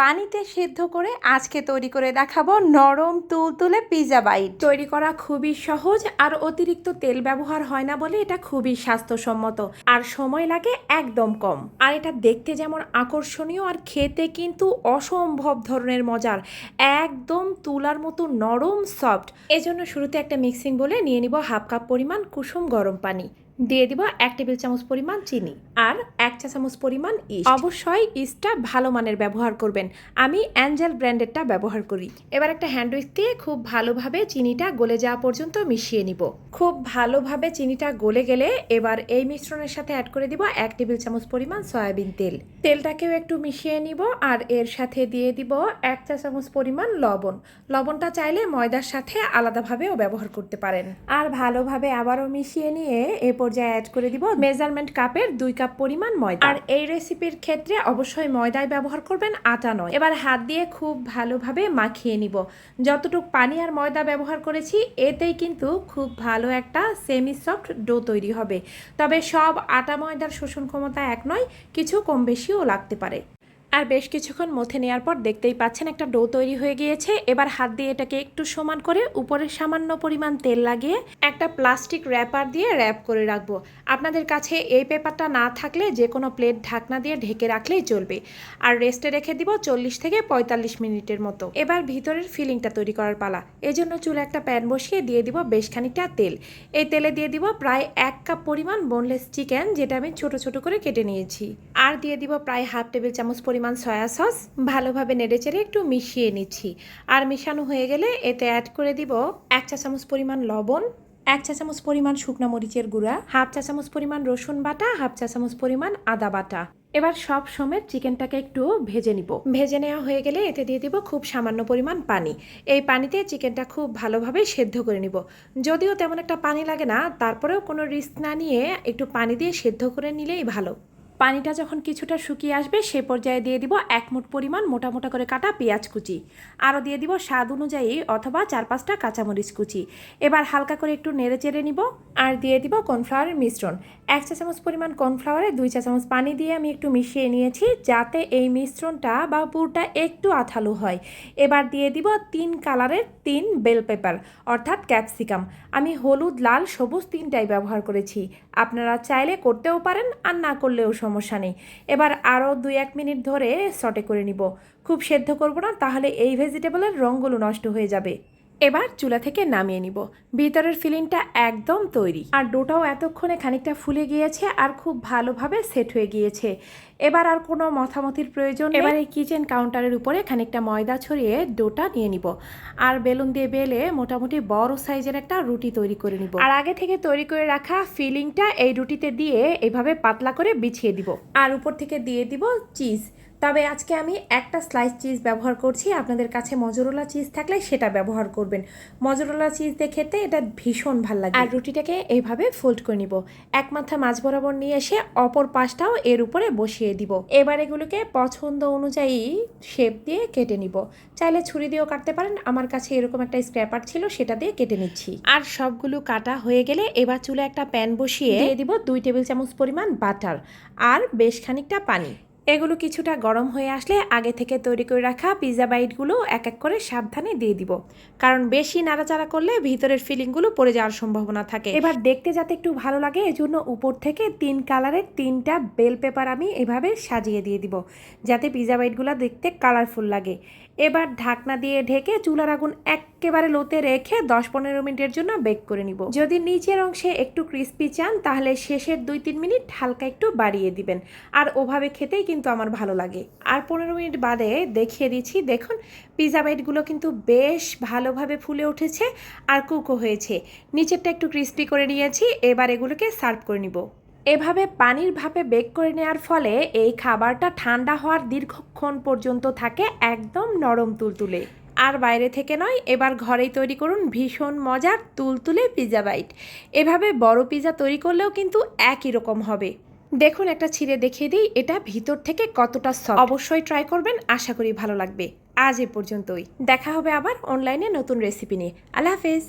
পানিতে সিদ্ধ করে আজকে তৈরি করে দেখাবো নরম তুলতুলে পিজা বাইট। তৈরি করা খুবই সহজ আর অতিরিক্ত তেল ব্যবহার হয় না বলে এটা খুবই স্বাস্থ্যসম্মত আর সময় লাগে একদম কম। আর এটা দেখতে যেমন আকর্ষণীয় আর খেতে কিন্তু অসম্ভব ধরনের মজার, একদম তুলার মতো নরম সফট। এজন্য শুরুতে একটা মিক্সিং বলে নিয়ে নিব হাফ কাপ পরিমাণ কুসুম গরম পানি। দিয়ে দিব এক টেবিল চামচ পরিমাণ চিনি আর এক চা চামচ পরিমাণ ইস্ট। অবশ্যই ইস্টটা ভালো মানের ব্যবহার করবেন। আমি অ্যাঞ্জেল ব্র্যান্ডেরটা ব্যবহার করি। এবার একটা হ্যান্ড উইক দিয়ে খুব ভালোভাবে চিনিটা গলে যাওয়া পর্যন্ত মিশিয়ে নিব। খুব ভালোভাবে চিনিটা গলে গেলে এবার এই মিশ্রণের সাথে অ্যাড করে দিব এক টেবিল চামচ পরিমাণ সয়াবিন তেল। তেলটাকেও একটু মিশিয়ে নিব আর এর সাথে দিয়ে দিব এক চা চামচ পরিমাণ লবণ। লবণটা চাইলে ময়দার সাথে আলাদাভাবেও ব্যবহার করতে পারেন। আর ভালোভাবে আবারও মিশিয়ে নিয়ে এ পর্যায়ে অ্যাড করে দিব মেজারমেন্ট কাপের দুই কাপ পরিমাণ ময়দা। আর এই রেসিপির ক্ষেত্রে অবশ্যই ময়দাই ব্যবহার করবেন আটা নয়। এবার হাত দিয়ে খুব ভালোভাবে মাখিয়ে নিব। যতটুক পানি আর ময়দা ব্যবহার করেছি, এতেই কিন্তু খুব ভালো একটা সেমি সফট ডো তৈরি হবে। তবে সব আটা ময়দার শোষণ ক্ষমতা এক নয়, কিছু কম বেশিও লাগতে পারে। আর বেশ কিছুক্ষণ মথে নেওয়ার পর দেখতেই পাচ্ছেন একটা ডো তৈরি হয়ে গিয়েছে। এবার হাত দিয়ে এটাকে একটু সমান করে উপরে সামান্য পরিমাণ তেল লাগিয়ে একটা প্লাস্টিক র্যাপার দিয়ে র্যাপ করে রাখব। আপনাদের কাছে এই পেপারটা না থাকলে যে কোনো প্লেট ঢাকনা দিয়ে ঢেকে রাখলেই চলবে। আর রেস্টে রেখে দিব চল্লিশ থেকে পঁয়তাল্লিশ মিনিটের মতো। এবার ভিতরের ফিলিংটা তৈরি করার পালা। এজন্য চুলে একটা প্যান বসিয়ে দিয়ে দিব বেশ খানিকটা তেল। এই তেলে দিয়ে দিব প্রায় এক কাপ পরিমাণ বোনলেস চিকেন যেটা আমি ছোট ছোট করে কেটে নিয়েছি। আর দিয়ে দিব প্রায় হাফ টেবিল চামচ পরিমাণ সয়া সস ভালোভাবে নেড়েচেড়ে একটু মিশিয়ে নিচ্ছি। আর মিশানো হয়ে গেলে এতে অ্যাড করে দিব এক চা চামচ পরিমাণ লবণ, এক চা চামচ পরিমাণ শুকনো মরিচের গুঁড়া, হাফ চা চামচ পরিমাণ রসুন বাটা, হাফ চা চামচ পরিমাণ আদা বাটা। এবার সব সময় চিকেনটাকে একটু ভেজে নিব। ভেজে নেওয়া হয়ে গেলে এতে দিয়ে দিব খুব সামান্য পরিমাণ পানি। এই পানিতে চিকেনটা খুব ভালোভাবে সেদ্ধ করে নিব। যদিও তেমন একটা পানি লাগে না, তারপরেও কোনো রিস্ক না নিয়ে একটু পানি দিয়ে সেদ্ধ করে নিলেই ভালো। পানিটা যখন কিছুটা শুকিয়ে আসবে, সে পর্যায়ে দিয়ে দিব এক মুঠ পরিমাণ মোটা মোটা করে কাটা পেঁয়াজ কুচি। আরও দিয়ে দিব স্বাদ অনুযায়ী অথবা চার পাঁচটা কাঁচামরিচ কুচি। এবার হালকা করে একটু নেড়ে চেড়ে নিব আর দিয়ে দিব কর্নফ্লাওয়ারের মিশ্রণ। এক চা চামচ পরিমাণ কর্নফ্লাওয়ারে দুই চা চামচ পানি দিয়ে আমি একটু মিশিয়ে নিয়েছি যাতে এই মিশ্রণটা বা পুরটা একটু আঠালো হয়। এবার দিয়ে দিব তিন কালারের তিন বেল পেপার, অর্থাৎ ক্যাপসিকাম। আমি হলুদ, লাল, সবুজ তিনটাই ব্যবহার করেছি। আপনারা চাইলে করতেও পারেন আর না করলেও সমস্যা নেই। এবার আরও দুই এক মিনিট ধরে সটে করে নিব। খুব সেদ্ধ করব না, তাহলে এই ভেজিটেবলের রঙগুলো নষ্ট হয়ে যাবে। এবার চুলা থেকে নামিয়ে নিব। ভিতরের ফিলিংটা একদম তৈরি। আর ডোটাও এতক্ষণে খানিকটা ফুলে গিয়েছে আর খুব ভালোভাবে সেট হয়ে গিয়েছে। এবার আর কোনো মথামতির প্রয়োজন এবার এই কিচেন কাউন্টারের উপরে খানিকটা ময়দা ছড়িয়ে ডোটা নিয়ে নিব। আর বেলুন দিয়ে বেলে মোটামুটি বড় সাইজের একটা রুটি তৈরি করে নিব। আর আগে থেকে তৈরি করে রাখা ফিলিংটা এই রুটিতে দিয়ে এভাবে পাতলা করে বিছিয়ে দিব। আর উপর থেকে দিয়ে দিব চিজ। তবে আজকে আমি একটা স্লাইস চিজ ব্যবহার করছি। আপনাদের কাছে মজরোলা চিজ থাকলে সেটা ব্যবহার করবেন। মজরোলা চিজ দিয়ে খেতে এটা ভীষণ ভালো লাগে। আর রুটিটাকে এইভাবে ফোল্ড করে নিব। এক মাথা মাছ বরাবর নিয়ে এসে অপর পাশটাও এর উপরে বসিয়ে দিব। এবার এগুলোকে পছন্দ অনুযায়ী শেপ দিয়ে কেটে নিব। চাইলে ছুরি দিয়েও কাটতে পারেন। আমার কাছে এরকম একটা স্ক্র্যাপার ছিল, সেটা দিয়ে কেটে নিচ্ছি। আর সবগুলো কাটা হয়ে গেলে এবার চুলে একটা প্যান বসিয়ে দিয়ে দিব দুই টেবিল চামচ পরিমাণ বাটার আর বেশ খানিকটা পানি। এগুলো কিছুটা গরম হয়ে আসলে আগে থেকে তৈরি করে রাখা পিৎজা বাইটগুলো এক এক করে সাবধানে দিয়ে দিব। কারণ বেশি নাড়াচাড়া করলে ভিতরের ফিলিংগুলো পড়ে যাওয়ার সম্ভাবনা থাকে। এবার দেখতে যাতে একটু ভালো লাগে, এজন্য উপর থেকে তিন কালারের তিনটা বেল পেপার আমি এভাবে সাজিয়ে দিয়ে দিব, যাতে পিৎজা বাইটগুলো দেখতে কালারফুল লাগে। এবার ঢাকনা দিয়ে ঢেকে চুলার আগুন একেবারে লোতে রেখে দশ পনেরো মিনিটের জন্য বেক করে নিব। যদি নিচের অংশে একটু ক্রিস্পি চান, তাহলে শেষের দুই তিন মিনিট হালকা একটু বাড়িয়ে দিবেন। আর ওভাবে খেতেই কিন্তু আমার ভালো লাগে। আর পনেরো মিনিট বাদে দেখিয়ে দিচ্ছি, দেখুন পিৎজা বাইটগুলো কিন্তু বেশ ভালোভাবে ফুলে উঠেছে আর কুকও হয়েছে। নিচেরটা একটু ক্রিস্পি করে নিয়েছি, এবার এগুলোকে সার্ভ করে নিব। এভাবে পানির ভাপে বেক করে নেওয়ার ফলে এই খাবারটা ঠান্ডা হওয়ার দীর্ঘক্ষণ পর্যন্ত থাকে একদম নরম তুলতুলে। আর বাইরে থেকে নয়, এবার ঘরেই তৈরি করুন ভীষণ মজার তুলতুলে পিৎজা বাইট। এভাবে বড় পিৎজা তৈরি করলেও কিন্তু একই রকম হবে। দেখুন, একটা ছিঁড়ে দেখিয়ে দিই, এটা ভিতর থেকে কতটা সফট অবশ্যই ট্রাই করবেন, আশা করি ভালো লাগবে। আজ এ পর্যন্তই। দেখা হবে আবার অনলাইনে নতুন রেসিপি নিয়ে। আল্লাহ হাফেজ।